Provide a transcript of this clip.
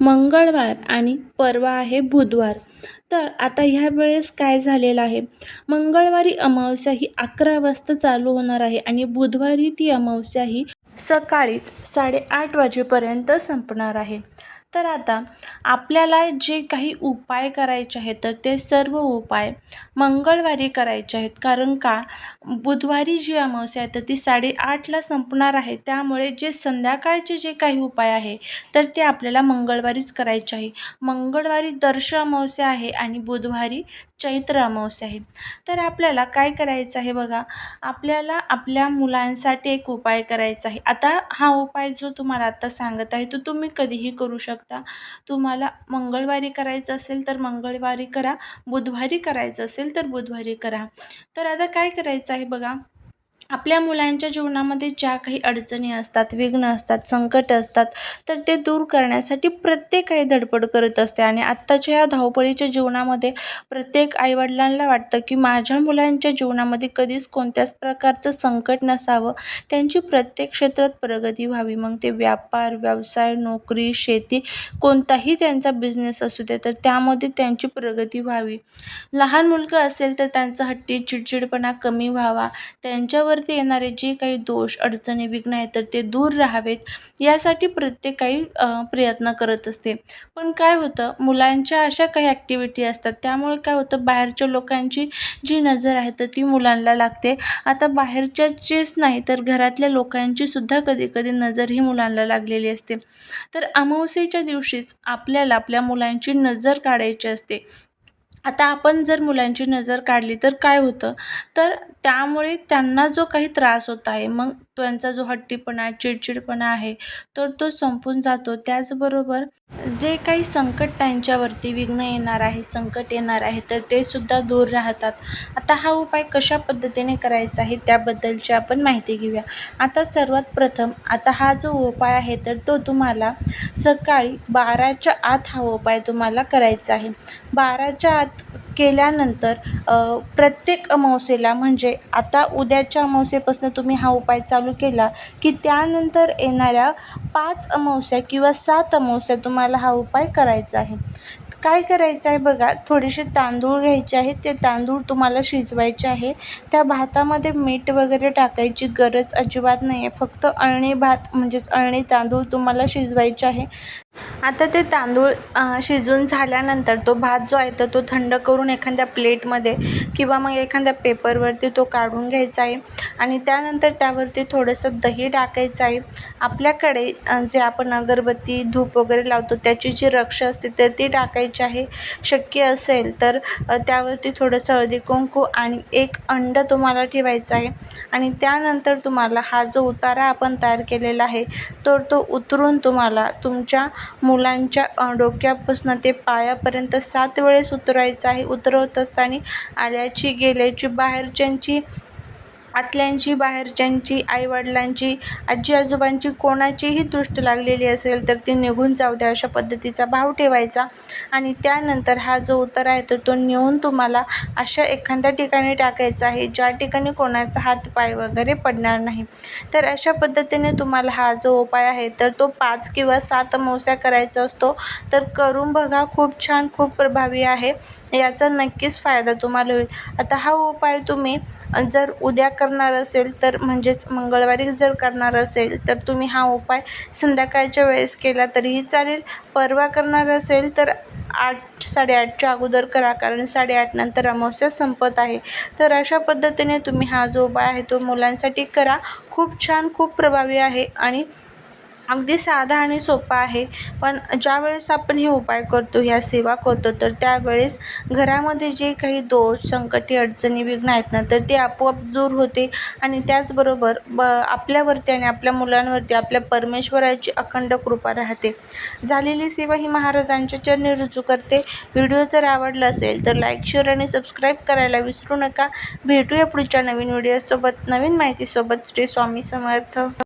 मंगळवार आणि परवा आहे बुधवार. तर आता ह्या वेळेस काय झालेलं आहे? मंगळवारी अमावस्या ही अकरा वाजता चालू होणार आहे आणि बुधवारी ती अमावस्या ही सकाळीच साडेआठ वाजेपर्यंत संपणार आहे. तर आता आपल्याला जे काही उपाय करायचे आहेत तर ते सर्व उपाय मंगळवारी करायचे आहेत. कारण का? बुधवारी जी अमावस्या आहे तर ती साडेआठला संपणार आहे. त्यामुळे जे संध्याकाळचे जे काही उपाय आहे तर ते आपल्याला मंगळवारीच करायचे आहे. मंगळवारी दर्श अमावस्या आहे आणि बुधवारी चैत्र अमावस्या आहे. तर आपल्याला काय करायचं आहे बघा? आपल्याला आपल्या मुलांसाठी एक उपाय करायचा आहे. आता हा उपाय जो तुम्हाला आत्ता सांगत आहे तो तुम्ही कधीही करू शकता. तुम्हाला मंगळवारी करायचं असेल तर मंगळवारी करा. बुधवारी करायचं असेल तर बुधवारी करा. तर आता काय करायचं आहे बघा? आपल्या मुलांच्या जीवनामध्ये ज्या काही अडचणी असतात विघ्न असतात संकट असतात तर ते दूर करण्यासाठी प्रत्येक आई धडपड करत असते. आणि आत्ताच्या या धावपळीच्या जीवनामध्ये प्रत्येक आईवडिलांना वाटतं की माझ्या मुलांच्या जीवनामध्ये कधीच कोणत्याच प्रकारचं संकट नसावं. त्यांची प्रत्येक क्षेत्रात प्रगती व्हावी. मग ते व्यापार व्यवसाय नोकरी शेती कोणताही त्यांचा बिझनेस असू दे तर त्यामध्ये त्यांची प्रगती व्हावी. लहान मुलगा असेल तर त्यांचा हट्टी चिडचिडपणा कमी व्हावा. त्यांच्यावर वरती येणारे जे काही दोष अडचणी विघ्न आहेत तर ते दूर राहावेत. यासाठी प्रत्येक काही प्रयत्न करत असते. पण काय होतं मुलांच्या अशा काही ॲक्टिव्हिटी असतात. त्यामुळे काय होतं बाहेरच्या लोकांची जी नजर आहे तर ती मुलांना लागते. आता बाहेरच्याचीच नाही तर घरातल्या लोकांची सुद्धा कधी कधी नजर ही मुलांना लागलेली असते. तर अमावस्येच्या दिवशीच आपल्याला आपल्या मुलांची नजर काढायची असते. आता आपण जर मुलांची नजर काढली तर काय होतं? तर त्यामुळे त्यांना जो काही त्रास होत आहे मग तो त्यांचा जो हट्टीपणा चिडचिडपणा आहे तर तो संपून जातो. त्याचबरोबर जे काही संकट त्यांच्यावरती विघ्न येणार आहे संकट येणार आहे तर ते सुद्धा दूर राहतात. आता हा उपाय कशा पद्धतीने करायचा आहे त्याबद्दलची आपण माहिती घेऊया. आता सर्वात प्रथम आता हा जो उपाय आहे तर तो तुम्हाला सकाळी बाराच्या आत हा उपाय तुम्हाला करायचा आहे. बाराच्या आत केल्यानंतर प्रत्येक अमावस्येला म्हणजे आता उद्याच्या अमावस्येपासून तुम्ही हा उपाय चालू केला की त्यानंतर येणाऱ्या पाच अमावस्या किंवा सात अमावस्या तुम्हाला हा उपाय करायचा आहे. काय करायचं आहे बघा थोडेसे तांदूळ घ्यायचे आहेत ते तांदूळ तुम्हाला शिजवायचे आहे. त्या भातामध्ये मीठ वगैरे टाकायची गरज अजिबात नाही आहे फक्त अळणी भात म्हणजेच अळणी तांदूळ तुम्हाला शिजवायचे आहे. आता ते तांदूळ शिजून झाल्यानंतर तो भात जो आहे तर तो थंड करून एखाद्या प्लेटमध्ये किंवा मग एखाद्या पेपरवरती तो काढून घ्यायचा आहे. आणि त्यानंतर त्यावरती थोडंसं दही टाकायचं आहे. आपल्याकडे जे आपण अगरबत्ती धूप वगैरे लावतो त्याची जी रक्ष असते तर ती टाकायची आहे. शक्य असेल तर त्यावरती थोडंसं हळदी कुंकू आणि एक अंड तुम्हाला ठेवायचं आहे. आणि त्यानंतर तुम्हाला हा जो उतारा आपण तयार केलेला आहे तर तो उतरून तुम्हाला तुमच्या मुलांच्या डोक्यापासून ते पायापर्यंत सात वेळेस उतरायचं आहे. उतरवत असताना आल्याची गेल्याची बाहेरच्यांची आतल्यांची बाहेरच्यांची आईवडिलांची आजी आजोबांची कोणाचीही दृष्ट लागलेली असेल तर ती निघून जाऊ द्या अशा पद्धतीचा भाव ठेवायचा. आणि त्यानंतर हा जो उत्तर आहे तर तो नेऊन तुम्हाला अशा एखाद्या ठिकाणी टाकायचा आहे ज्या ठिकाणी कोणाचा हात पाय वगैरे पडणार नाही. तर अशा पद्धतीने तुम्हाला हा जो उपाय आहे तर तो पाच किंवा सात मोस्या करायचा असतो. तर करून बघा खूप छान खूप प्रभावी आहे. याचा नक्कीच फायदा तुम्हाला होईल. आता हा उपाय तुम्ही जर उद्या करणार असेल तर म्हणजेच मंगळवारी जर करणार असेल तर तुम्ही हा उपाय संध्याकाळच्या वेळेस केला तरीही चालेल. परवा करणार असेल तर आठ साडेआठच्या अगोदर करा कारण साडेआठ नंतर अमावस्या संपत आहे. तर अशा पद्धतीने तुम्ही हा जो उपाय आहे तो मुलांसाठी करा. खूप छान खूप प्रभावी आहे आणि अगदी साधा आणि सोपा आहे. पण ज्यावेळेस आपण हे उपाय करतो ह्या सेवा करतो तर त्यावेळेस घरामध्ये जे काही दोष संकटे अडचणी विघ्न आहेत ना तर ते आपोआप दूर होते. आणि त्याचबरोबर ब आपल्यावरती आणि आपल्या मुलांवरती आपल्या परमेश्वराची अखंड कृपा राहते. झालेली सेवा ही महाराजांच्या चरणी रुजू करते. व्हिडिओ जर आवडला असेल तर लाईक शेअर आणि सबस्क्राईब करायला विसरू नका. भेटूया पुढच्या नवीन व्हिडिओसोबत. नवीन माहितीसोबत श्री स्वामी समर्थ.